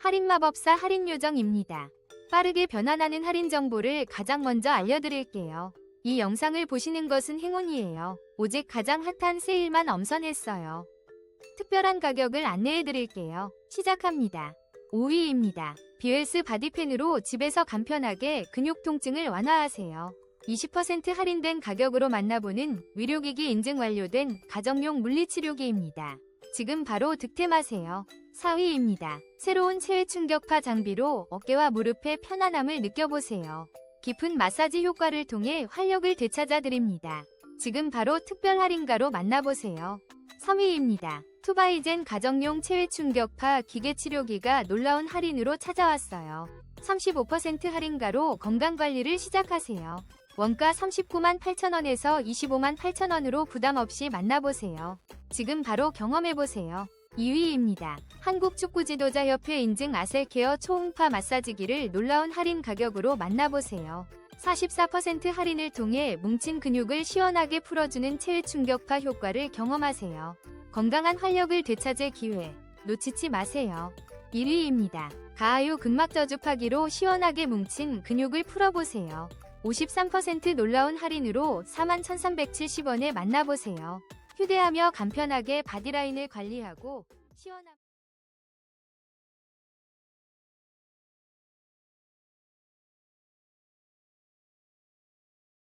할인마법사 할인요정입니다. 빠르게 변환하는 할인 정보를 가장 먼저 알려드릴게요. 이 영상을 보시는 것은 행운이에요. 오직 가장 핫한 세일만 엄선했어요. 특별한 가격을 안내해드릴게요. 시작합니다. 5위입니다. 비웰스 바디펜으로 집에서 간편하게 근육 통증을 완화하세요. 20% 할인된 가격으로 만나보는 의료기기 인증 완료된 가정용 물리치료기입니다. 지금 바로 득템하세요. 4위입니다. 새로운 체외 충격파 장비로 어깨와 무릎의 편안함을 느껴보세요. 깊은 마사지 효과를 통해 활력을 되찾아 드립니다. 지금 바로 특별 할인가로 만나보세요. 3위입니다. 투바이젠 가정용 체외 충격파 기계 치료기가 놀라운 할인으로 찾아왔어요. 35% 할인가로 건강관리를 시작하세요. 원가 39만 8천원에서 25만 8천원으로 부담 없이 만나보세요. 지금 바로 경험해보세요. 2위입니다. 한국축구지도자협회 인증 아셀케어 초음파 마사지기를 놀라운 할인 가격으로 만나보세요. 44% 할인을 통해 뭉친 근육을 시원하게 풀어주는 체외 충격파 효과를 경험하세요. 건강한 활력을 되찾을 기회 놓치지 마세요. 1위입니다. 가하유 근막 저주파기로 시원하게 뭉친 근육을 풀어보세요. 53% 놀라운 할인으로 41,370원에 만나보세요. 휴대하며 간편하게 바디라인을 관리하고 시원한